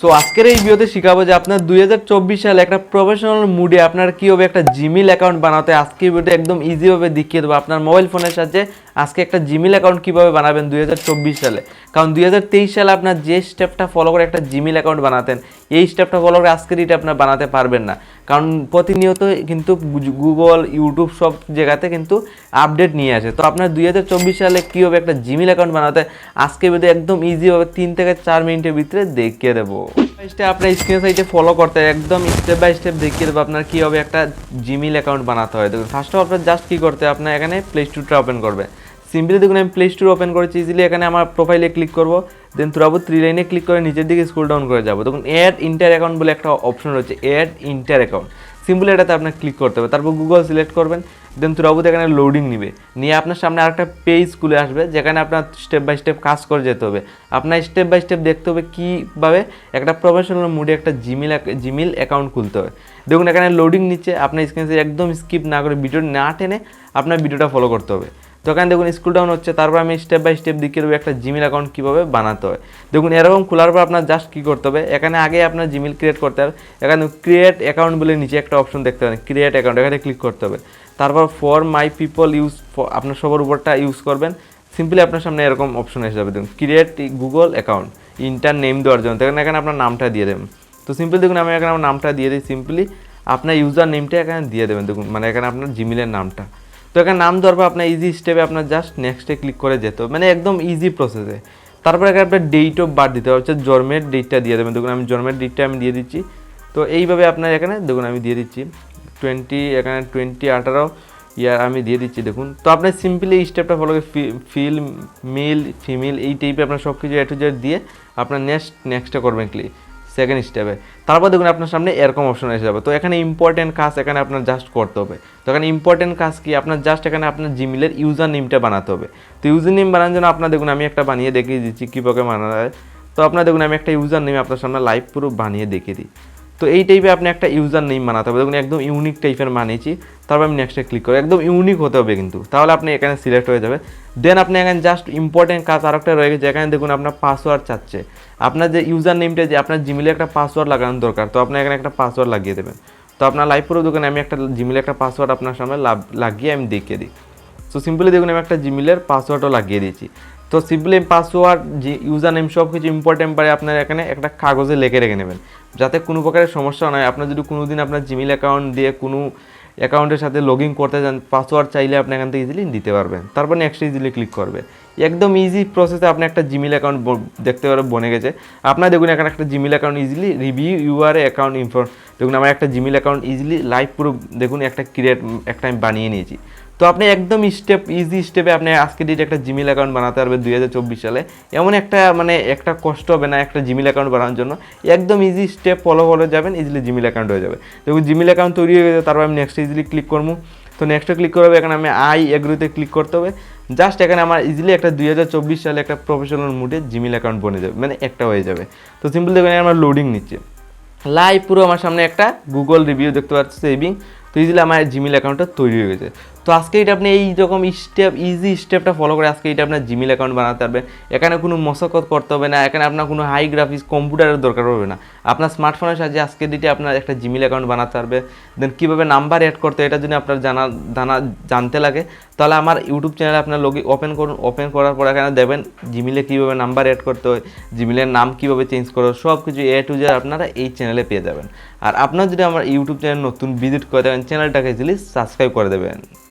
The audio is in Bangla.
সো আজকের এই ভিডিওতে শিখাবো যে আপনার দুই হাজার চব্বিশ সালে একটা প্রফেশনাল মুডে আপনার কীভাবে একটা জিমেল অ্যাকাউন্ট বানাতে। আজকে এই ভিডিওতে একদম ইজিভাবে দেখিয়ে দেবো আপনার মোবাইল ফোনের সাথে আজকে একটা জিমেল অ্যাকাউন্ট কীভাবে বানাবেন দুই হাজার চব্বিশ সালে? কারণ দুই হাজার তেইশ সালে আপনার যে স্টেপটা ফলো করে একটা জিমেল অ্যাকাউন্ট বানাতেন, এই স্টেপটা ফলো করে আজকের এটা আপনার বানাতে পারবেন না। কারণ প্রতিনিয়ত কিন্তু গুগল ইউটিউব সব জায়গাতে কিন্তু আপডেট নিয়ে আসে। তো আপনার দুই হাজার চব্বিশ সালে কীভাবে একটা জিমেল অ্যাকাউন্ট বানাতে, আজকে ভিডিও একদম ইজিভাবে তিন থেকে চার মিনিটের ভিতরে দেখিয়ে দেবো। স্টেপ আপনার স্ক্রিন সাইটে ফলো করতে একদম স্টেপ বাই স্টেপ দেখিয়ে দেবো আপনার কীভাবে একটা জিমেল অ্যাকাউন্ট বানাতে হয়। দেখুন ফার্স্ট অফ আপনার জাস্ট কী করতে আপনার এখানে প্লে স্টোরটা ওপেন করবে সিম্পলি দেখুন, আমি প্লে স্টোর ওপেন করেছি ইজিলি এখানে আমার প্রোফাইলে ক্লিক করব দেন তুরাবু থ্রি লাইনে ক্লিক করে নিচের দিকে স্ক্রল ডাউন করে যাব। দেখুন অ্যাড ইন্টার অ্যাকাউন্ট বলে একটা অপশন রয়েছে অ্যাড ইন্টার অ্যাকাউন্ট সিম্পলি এটাতে আপনার ক্লিক করতে হবে। তারপর গুগল সিলেক্ট করবেন দেন তুরাবুত এখানে লোডিং নিবে। নিয়ে আপনার সামনে আরেকটা পেজ খুলে আসবে, যেখানে আপনার স্টেপ বাই স্টেপ কাজ করে যেতে হবে। আপনার স্টেপ বাই স্টেপ দেখতে হবে কীভাবে একটা প্রফেশনাল মুডে একটা জিমেল জিমেল অ্যাকাউন্ট খুলতে হবে। দেখুন, এখানে লোডিং নিচ্ছে, আপনার স্ক্রিনে একদম স্কিপ না করে ভিডিও না টেনে আপনার ভিডিওটা ফলো করতে হবে। তো এখানে দেখুন স্কুল ডাউন হচ্ছে, তারপর আমি স্টেপ বাই স্টেপ দেখিয়ে দেবো একটা জিমেল অ্যাকাউন্ট কীভাবে বানাতে হয়। দেখুন, এরকম খোলার পর আপনার জাস্ট কী করতে হবে, এখানে আগে আপনার জিমেল ক্রিয়েট করতে হবে, এখানে ক্রিয়েট অ্যাকাউন্ট বলে নিচে একটা অপশন দেখতে পাবেন ক্রিয়েট অ্যাকাউন্ট এখানে ক্লিক করতে হবে। তারপর ফর মাই পিপল ইউজ আপনার সবার উপরটা ইউজ করবেন সিম্পলি আপনার সামনে এরকম অপশন এসে যাবে। দেখুন create Google account enter name দেওয়ার জন্য এখানে এখানে আপনার নামটা দিয়ে দেবেন। তো সিম্পলি দেখুন, আমি এখানে আমার নামটা দিয়ে দিই সিম্পলি আপনার ইউজার নেমটা এখানে দিয়ে দেবেন, দেখুন মানে এখানে আপনার জিমেলের নামটা। তো এখানে নাম দেওয়ার পর আপনার ইজি স্টেপে আপনার জাস্ট নেক্সটে ক্লিক করে যেত মানে একদম ইজি প্রসেসে তারপরে এখানে আপনার ডেট অফ বার্থ দিতে হবে, হচ্ছে জন্মের ডেটটা দিয়ে দেবেন। দেখুন, আমি জন্মের ডেটটা আমি দিয়ে দিচ্ছি। তো এইভাবে আপনার এখানে, দেখুন, আমি দিয়ে দিচ্ছি। টোয়েন্টি এখানে টোয়েন্টি আঠারো ইয়ার আমি দিয়ে দিচ্ছি, দেখুন। তো আপনার সিম্পলি এই স্টেপটা ফলো করে ফিল মেল ফিমেল এই টাইপে আপনার সব কিছু এ দিয়ে আপনার নেক্সট নেক্সটে করবেন ক্লিক সেকেন্ড স্টেপে তারপর দেখুন আপনার সামনে এরকম অপশন এসে যাবে। তো এখানে ইম্পর্টেন্ট কাজ এখানে আপনার জাস্ট করতে হবে। তো এখানে ইম্পর্টেন্ট কাজ কি? আপনার জাস্ট এখানে আপনার জিমেলের ইউজার নেমটা বানাতে হবে। তো ইউজার নেম বানানোর জন্য আপনার দেখুন আমি একটা বানিয়ে দেখিয়ে দিচ্ছি কীভাবে বানানো হয় তো আপনার দেখুন আমি একটা ইউজার নেম আপনার সামনে লাইভ পুরো বানিয়ে দেখিয়ে দিই। তো এই টাইপে আপনি একটা ইউজার নেম বানাতে হবে। দেখুন একদম ইউনিক টাইপের বানিয়েছি। তারপর আমি নেক্সটে ক্লিক করি। একদম ইউনিক হতে হবে কিন্তু। তাহলে আপনি এখানে সিলেক্ট হয়ে যাবে। দেন আপনি এখানে জাস্ট ইম্পর্টেন্ট কাজ আর একটা রয়ে গেছে এখানে দেখুন আপনার পাসওয়ার্ড চাচ্ছে। আপনার যে ইউজার নেমটা যে আপনার জিমেলে একটা পাসওয়ার্ড লাগানোর দরকার, তো আপনি এখানে একটা পাসওয়ার্ড লাগিয়ে দেবেন। তো আপনার লাইভ পুরো দোকানে আমি একটা জিমেলে একটা পাসওয়ার্ড আপনার সামনে লাগিয়ে আমি দেখিয়ে দিই। তো সিম্পলি দেখুন, আমি একটা জিমেলের পাসওয়ার্ডও লাগিয়ে দিয়েছি। তো সিম্পলি পাসওয়ার্ড যে ইউজার নেম সব কিছু ইম্পর্টেন্ট পারে, আপনার এখানে একটা কাগজে লেখে রেখে নেবেন। যাতে কোনো প্রকারের সমস্যা নয় আপনার যদি কোনো দিন আপনার জিমেল অ্যাকাউন্ট দিয়ে কোনো অ্যাকাউন্টের সাথে লগ ইন করতে চান পাসওয়ার্ড চাইলে আপনি এখান থেকে ইজিলি দিতে পারবেন। তারপর নেক্সট ইজিলি ক্লিক করবে। একদম ইজি প্রসেসে আপনি একটা জিমেল অ্যাকাউন্ট দেখতে পারে, বনে গেছে। আপনার দেখুন, এখানে একটা Gmail account easily review your account inform দেখুন, আমার একটা জিমেল অ্যাকাউন্ট ইজিলি লাইভ পুরো দেখুন, একটা ক্রিয়েট একটা আমি বানিয়ে নিয়েছি। তো আপনি একদম স্টেপ ইজি স্টেপে আপনি আজকে ডেটে একটা জিমেল অ্যাকাউন্ট বানাতে পারবেন দুই হাজার চব্বিশ সালে। এমন একটা মানে একটা কষ্ট হবে না একটা জিমেল অ্যাকাউন্ট বানানোর জন্য। একদম ইজি স্টেপ ফলো করে যাবেন ইজিলি জিমেল অ্যাকাউন্ট হয়ে যাবে। দেখুন জিমেল অ্যাকাউন্ট তৈরি হয়ে গেছে, তারপর আমি নেক্সট ইজিলি ক্লিক করব। তো নেক্সটে ক্লিক করবে এখানে আমি আই এগ্রোতে ক্লিক করতে হবে। জাস্ট এখানে আমার ইজিলি একটা দুই হাজার চব্বিশ সালে একটা প্রফেশনাল মুডে জিমেল অ্যাকাউন্ট বনে যাবে মানে একটা হয়ে যাবে। তো সিম্পল দেখুন আমার লোডিং নিচ্ছে। লাইভ পুরো আমার সামনে একটা গুগল রিভিউ দেখতে পাচ্ছি সেভিং তো ইজিলি আমার জিমেল অ্যাকাউন্টটা তৈরি হয়ে গেছে। তো আজকে এটা আপনি এই রকম স্টেপ ইজি স্টেপটা ফলো করে আজকে এটা আপনার জিমেল অ্যাকাউন্ট বানাতে পারবেন। এখানে কোনো মশকত করতে হবে না, এখানে আপনার কোনো হাই গ্রাফিক্স কম্পিউটারের দরকার হবে না। আপনার স্মার্টফোনের সাহায্যে আজকে দিতে আপনার একটা জিমেল অ্যাকাউন্ট বানাতে পারবে। দেন কীভাবে নাম্বার অ্যাড করতে এটা যদি আপনার জানা জানা, জানতে লাগে, তাহলে আমার ইউটিউব চ্যানেলে আপনার লগি ওপেন করুন ওপেন করার পর এখানে দেবেন জিমেলে কীভাবে নাম্বার অ্যাড করতে হয় জিমেলের নাম কীভাবে চেঞ্জ করো সব কিছু এ টু জেড আপনারা এই চ্যানেলে পেয়ে যাবেন। আর আপনার যদি আমার ইউটিউব চ্যানেল নতুন ভিজিট করে দেবেন চ্যানেলটাকে ইজিলি সাবস্ক্রাইব করে দেবেন।